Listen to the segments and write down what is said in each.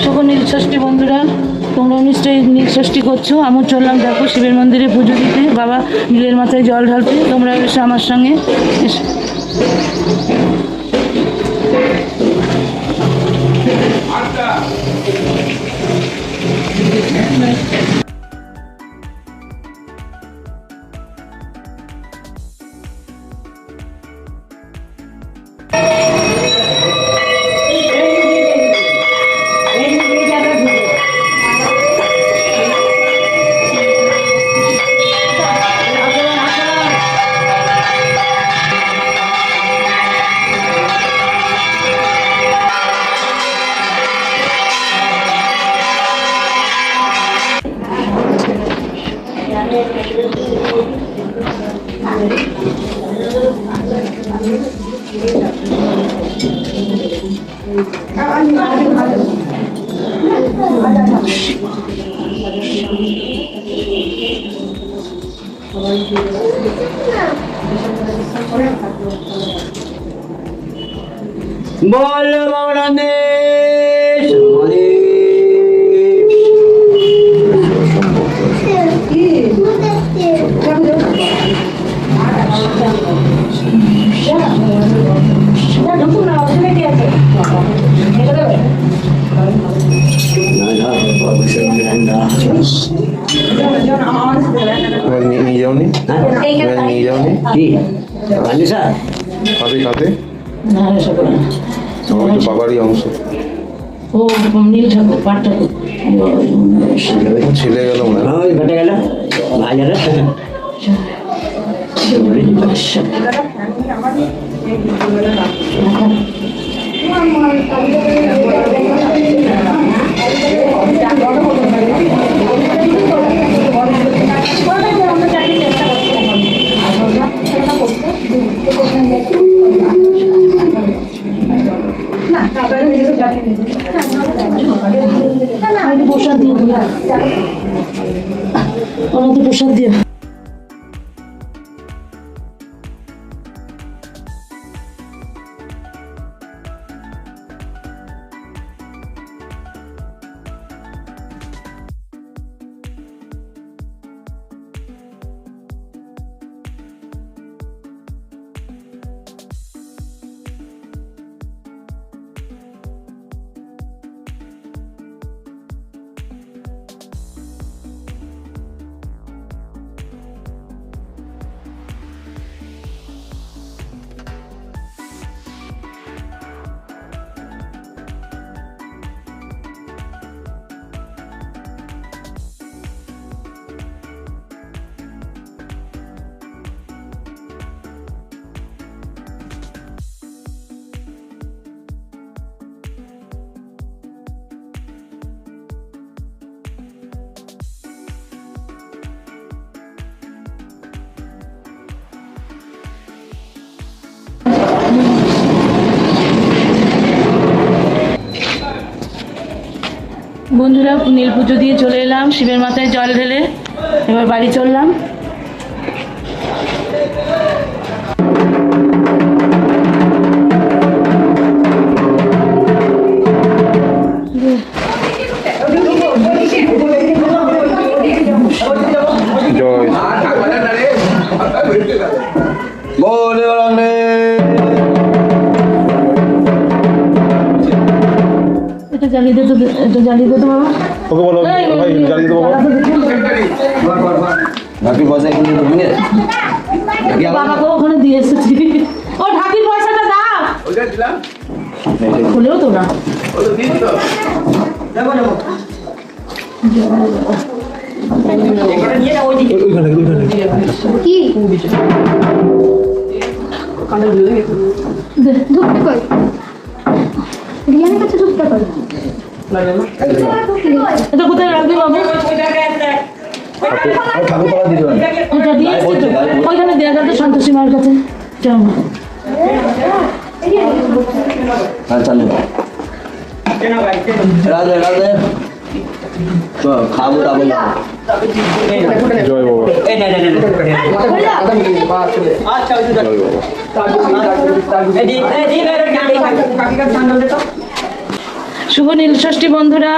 শুভ নীলষষ্ঠী বন্ধুরা তোমরা নিশ্চয়ই নীলষষ্ঠী করছ। আমি চললাম, দেখো, শিবের মন্দিরে পুজো দিতে। বাবা নীলের মাথায় জল ঢালতে তোমরা এসো আমার সঙ্গে। বল বাংলাদেশ এবার নিয়ে যাওনি নিয়ে যাওনি কি? না না। আমার তো বাবারই অংশ। ও নীল ঠাকুর পাট ঠাকুর। ছেলে গেল মনে হয়। ওই ঘটে গেল। বাজারে একটু প্রসাদ দিয়ে আমাকে প্রসাদ দিও। বন্ধুরা নীল পুজো দিয়ে চলে এলাম শিবের মাথায় জল ঢেলে এবার বাড়ি চললাম। জ্বালিয়ে দে তো এটা জ্বালিয়ে দে তো বাবা। ওকে বলো ভাই জ্বালিয়ে দেবো বাবা। বাকি পয়সা কিন্তু তো বুঝে বাবাকে ওখানে দিয়ে এসেছি। ও ঢাকির পয়সাটা দাও। খুলেও তো না। দে, ঢুকতে কই রিয়ানের কাছে ঢুকতে কই এটা কোথায় রাখবি বাবু পারেন দিয়ে ওইখানে দেওয়া যাবে সন্তোষী মায়ের কাছে চল হ্যাঁ চালু রাধে রাধে খাব তাবো না জয় বাবা জয় বাবা শুভ নীলষষ্ঠী বন্ধুরা,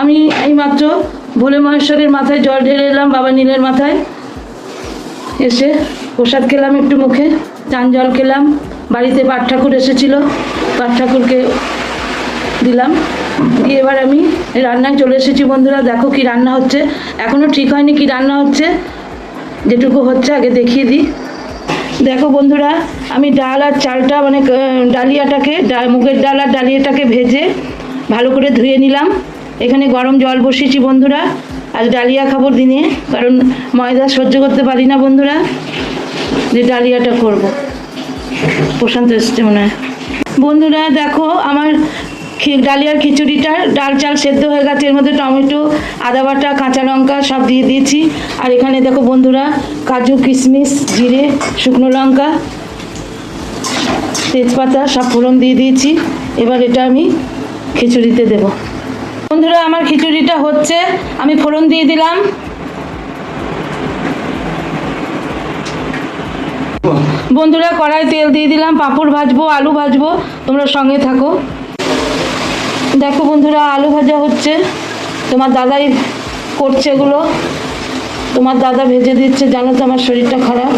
আমি এইমাত্র ভোলে মহেশ্বরের মাথায় জল ঢেলে এলাম, বাবা নীলের মাথায়। এসে প্রসাদ খেলাম একটু মুখে, চান জল খেলাম, বাড়িতে পাট ঠাকুর এসেছিল, পাট ঠাকুরকে দিলাম। দিয়ে এবার আমি রান্নায় চলে এসেছি বন্ধুরা, দেখো কি রান্না হচ্ছে। এখনও ঠিক হয়নি কি রান্না হচ্ছে, যেটুকু হচ্ছে আগে দেখিয়ে দিই। দেখো বন্ধুরা, আমি ডাল আর চালটা মানে ডালিয়াটাকে মুগের ডাল আর ডালিয়াটাকে ভেজে ভালো করে ধুয়ে নিলাম। এখানে গরম জল বসিয়েছি বন্ধুরা। আজ ডালিয়া খাব দিনে, কারণ ময়দা সহ্য করতে পারি না বন্ধুরা। যে ডালিয়াটা করব। প্রশান্ত এসছে মনে হয়। বন্ধুরা, দেখো আমার ডালিয়ার খিচুড়িটা ডাল চাল সেদ্ধ হয়ে গেছে। এর মধ্যে টমেটো, আদা বাটা, কাঁচা লঙ্কা সব দিয়ে দিয়েছি। আর এখানে দেখো বন্ধুরা, কাজু, কিশমিশ, জিরে, শুকনো লঙ্কা, তেজপাতা সব ফোড়ন দিয়ে দিয়েছি। এবার এটা আমি খিচুড়িতে দেব। বন্ধুরা, আমার খিচুড়িটা হচ্ছে, আমি ফোড়ন দিয়ে দিলাম। বন্ধুরা, কড়াই তেল দিয়ে দিলাম, পাঁপড় ভাজবো, আলু ভাজবো, তোমরা সঙ্গে থাকো। দেখো বন্ধুরা, আলু ভাজা হচ্ছে, তোমার দাদাই করছে এগুলো। তোমার দাদা ভেজে দিচ্ছে, জানো তো আমার শরীরটা খারাপ।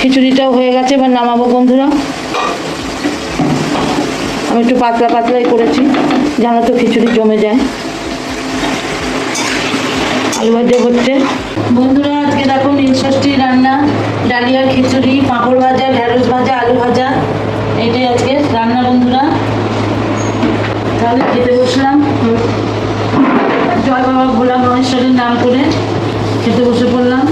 খিচুড়িটাও হয়ে গেছে, এবার নামাবো বন্ধুরা। আমি একটু পাতলা পাতলাই করেছি, জানো তো খিচুড়ি জমে যায়। আলু ভাজা হচ্ছে। বন্ধুরা, আজকে দেখো নীলষষ্ঠী রান্না। ডালিয়ার খিচুড়ি, পাঁপড় ভাজা ঢেঁড়স ভাজা, আলু ভাজা, এটাই আজকে রান্না বন্ধুরা। তাহলে খেতে বসলাম। জয় বাবা ভোলা মহেশ্বরের নাম করে খেতে বসে পড়লাম।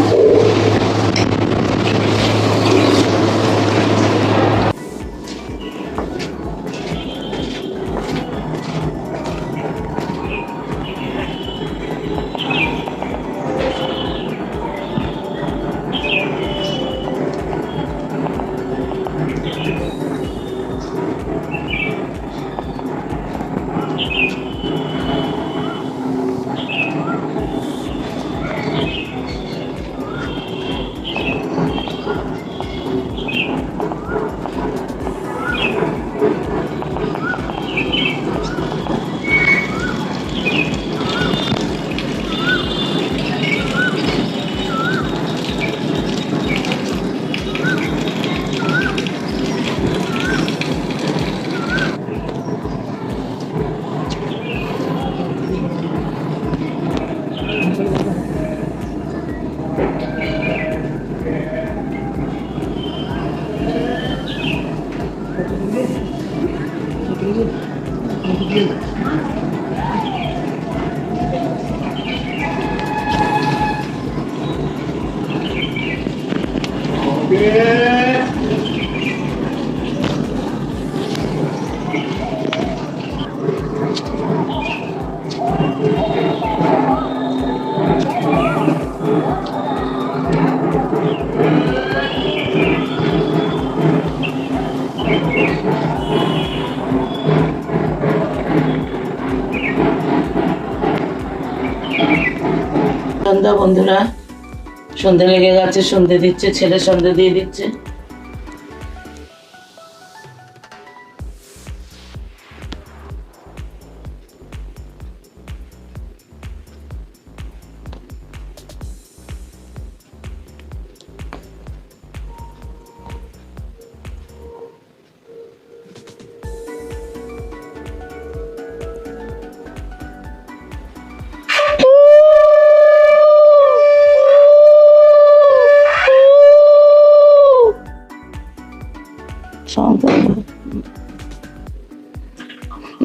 সন্ধ্যা বন্ধুরা সন্ধে লেগে গেছে সন্ধে দিচ্ছে ছেলে সন্ধে দিয়ে দিচ্ছে।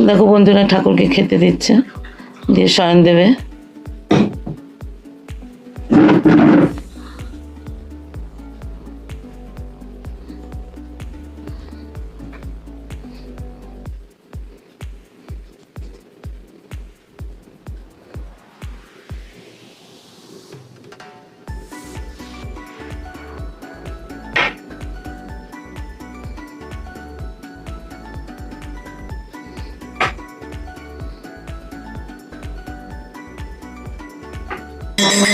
দেখো বন্ধুরা ঠাকুরকে খেতে দিচ্ছে দিয়ে শয়ন দেবে।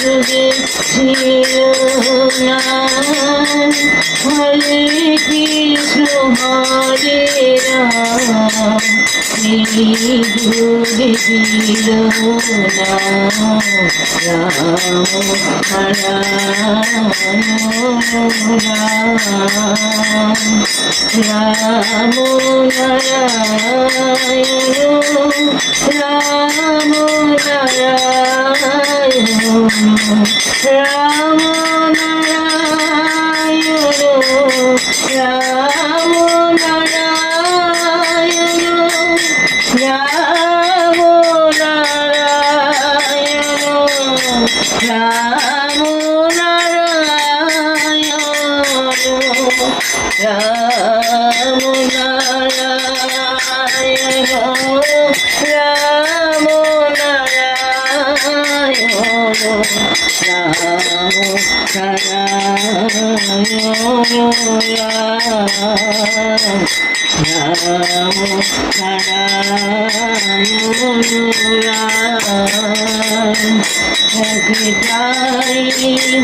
যুগে ছিল না হরে কৃষ্ণ হরে রাম না রাম রাম রাম নারায়ণ রাম নারায়ণ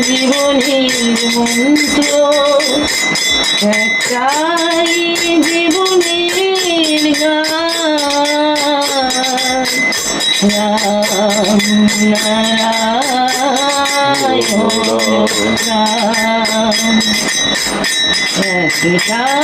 জীবনের মন্ত্র একটাই জীবনের গান রাম নারায়ণ রাম একটাই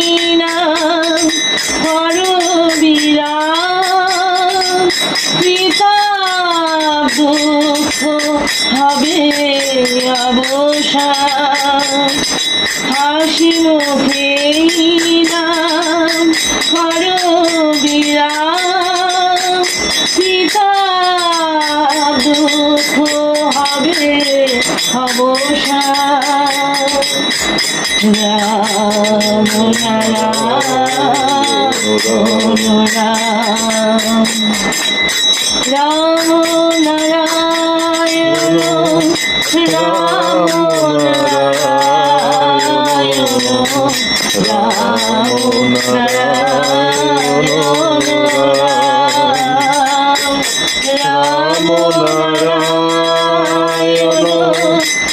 হবে অবসান। হাসি মুখে নাম করো বিরাম পিতা দুঃখ হবে অবসান। রাম নারায়ণ। রাম রাম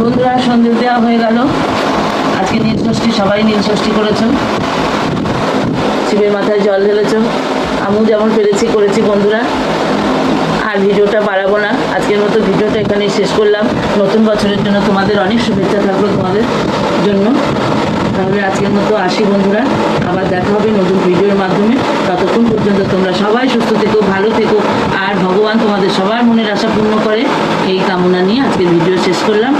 বন্ধুরা, সন্দেশ দেওয়া হয়ে গেল। আজকে নীল ষষ্ঠী, সবাই নীল ষষ্ঠী করেছ শিবের মাথায় জল ঢেলেছ আমু যেমন পেরেছি, করেছি বন্ধুরা। আর ভিডিওটা বাড়াবো না। আজকের মতো ভিডিওটা এখানে শেষ করলাম। নতুন বছরের জন্য তোমাদের অনেক শুভেচ্ছা থাকল তোমাদের জন্য। তাহলে আজকের মতো আসি বন্ধুরা। আবার দেখা হবে নতুন ভিডিওর মাধ্যমে। ততক্ষণ পর্যন্ত তোমরা সবাই সুস্থ থেকো, ভালো থেকো। আর ভগবান তোমাদের সবার মনের আশা পূর্ণ করে। এই কামনা নিয়ে আজকের ভিডিও শেষ করলাম।